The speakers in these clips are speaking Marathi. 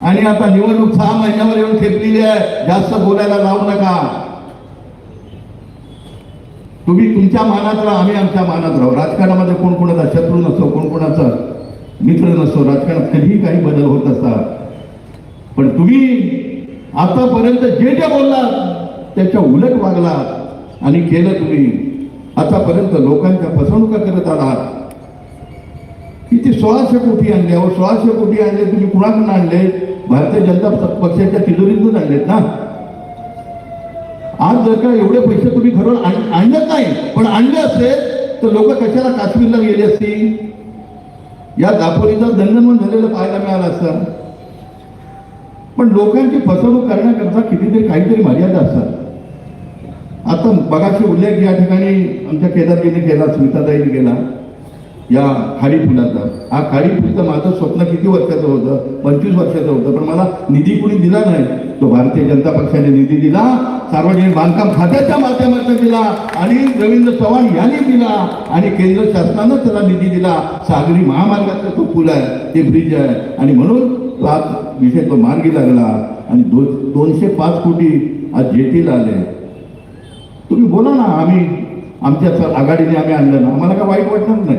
आणि आता निवडणूक सहा महिन्यावर येऊन खेपलेली आहे. जास्त बोलायला लावू नका. तुम्ही तुमच्या मानात राहा आम्ही आमच्या मानात राहू. राजकारणामध्ये कोण कोणाचा शत्रू नसतो कोण कोणाचा मित्र नसतो. राजकारणात कधीही काही बदल होत असतात. पण तुम्ही आतापर्यंत जे जे बोललात त्याच्या उलट वागलात आणि केलं तुम्ही. आतापर्यंत लोकांच्या फसवणुका करत आलात. किती सोळाशे कोटी आणले अहो सोळाशे कोटी आणले तुम्ही कुणाकडून आणले? भारतीय जनता पक्षाच्या तिजोरीतून आणलेत ना. आज जर का एवढे पैसे तुम्ही घरून आण- नाही पण आणले असते तर लोक कशाला काश्मीरला गेले असतील? या दापोलीचा दंडनमन झालेलं पाहायला मिळालं असतं. पण लोकांची फसवणूक करण्याकरता कितीतरी काहीतरी मर्यादा असतात. आता बघाशी उल्लेख या ठिकाणी आमच्या केदारजीने केला स्मिताताईने केला. या खाडी फुलाचा हा खाडी फुलचं माझं स्वप्न किती वर्षाचं होतं? पंचवीस वर्षाचं होतं. पण मला निधी कुणी दिला नाही. तो भारतीय जनता पक्षाने निधी दिला सार्वजनिक बांधकाम खात्याच्या माध्यमातून दिला आणि रवींद्र चव्हाण यांनी दिला आणि केंद्र शासनानं त्याला निधी दिला. सागरी महामार्गाचा तो पूल आहे ते ब्रिज आहे. आणि म्हणून तो आज विषय तो मार्गी लागला. आणि दो दोनशे पाच कोटी आज जेटीला आले. तुम्ही बोला ना आम्ही आमच्या आघाडीने आम्ही आणलं ना. आम्हाला काय वाईट वाटणार नाही.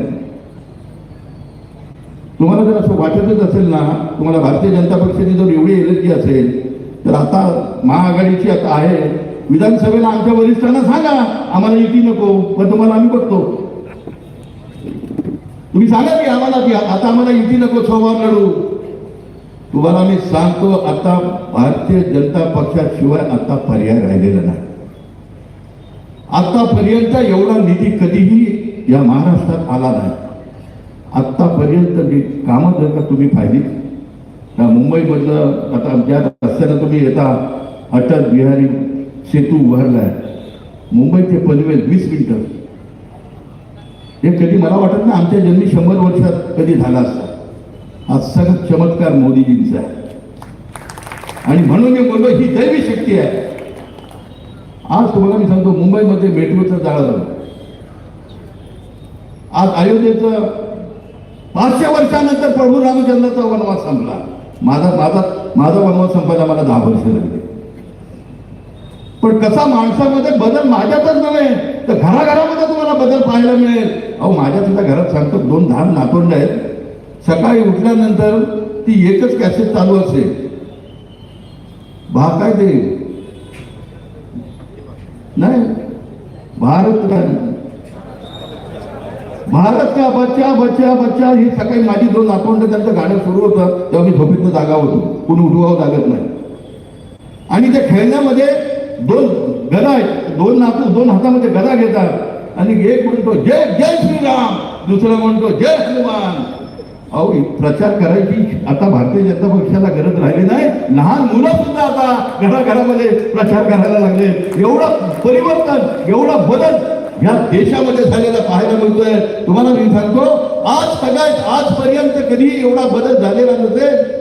तुम्हाला जर असं वाटतच असेल ना तुम्हाला भारतीय जनता पक्षाची जर एवढी एलर्जी असेल तर आता महाआघाडीची आता आहे. विधानसभेला आमच्या वरिष्ठांना सांगा आम्हाला युती नको पण तुम्हाला आम्ही बघतो. तुम्ही सांगा की आम्हाला की आता आम्हाला युती नको सोमवार लढू. तुम्हाला मी सांगतो आता भारतीय जनता पक्षाशिवाय आता पर्याय राहिलेला नाही. आतापर्यंत एवढा निधी कधीही या महाराष्ट्रात आला नाही. आत्तापर्यंत जी कामं जर का तुम्ही पाहिली त्या मुंबईमधलं आता ज्या रस्त्यानं तुम्ही येता अटल बिहारी सेतू उभारला मुंबई ते पनवेल वीस मिनिटं. हे कधी मला वाटत नाही आमच्या जन्मी शंभर वर्षात कधी झाला असता. हा सगळं चमत्कार मोदीजींचा आहे. आणि म्हणून मी बोललो ही दैवी शक्ती आहे. आज तुम्हाला मी सांगतो मुंबईमध्ये मेट्रोचं जाळं आज अयोध्येचं पाचशे वर्षानंतर प्रभू रामचंद्राचा वनवास संपला. माझा माझा माझा वनवास संपायला मला दहा वर्ष लागले. पण कसा माणसामध्ये बदल माझ्यातच नव्हे तर घराघरामध्ये तुम्हाला बदल पाहायला मिळेल. अहो माझ्या सुद्धा घरात सांगतो दोन धान नातोंड आहेत. सकाळी उठल्यानंतर ती एकच कॅसेट चालू असेल. भा काय ते? नाही. भारत का भारत का बच्चा बच्चा बच्चा ही सकाळी माझी दोन अकाउंट त्यांचं गाणं सुरू होतं तेव्हा मी झोपेतनं जागा होतो. कोणी उठवावं लागत नाही. आणि त्या खेळण्यामध्ये दोन गदा आहेत. दोन नातू दोन हातामध्ये गदा घेतात. आणि एक म्हणतो जय जय श्रीराम. दुसरा म्हणतो जय हनुमान. अहो प्रचार करायची आता भारतीय जनता पक्षाला गरज राहिली नाही. लहान मुलं सुद्धा आता घराघरामध्ये प्रचार करायला लागले. एवढं परिवर्तन एवढा बदल या देशामध्ये झालेला पाहायला मिळतोय. तुम्हाला मी सांगतो आज सगळ्यात आजपर्यंत कधी एवढा बदल झालेला नसेल.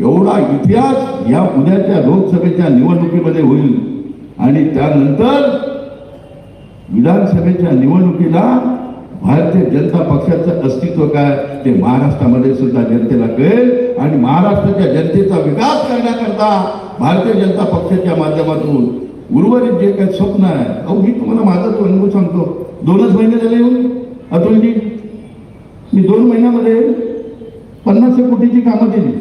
एवढा इतिहास या उद्याच्या लोकसभेच्या निवडणुकीमध्ये होईल. आणि त्यानंतर विधानसभेच्या निवडणुकीला भारतीय जनता पक्षाचं अस्तित्व काय ते महाराष्ट्रामध्ये सुद्धा जनतेला कळेल. आणि महाराष्ट्राच्या जनतेचा विकास करण्याकरता भारतीय जनता पक्षाच्या माध्यमातून उर्वरित जे काही स्वप्न आहे अहो मी तुम्हाला माझा तो अनुभव सांगतो. दोनच महिने झाले येऊन अतुलजी. मी दोन महिन्यामध्ये पन्नासशे कोटीची कामं केली.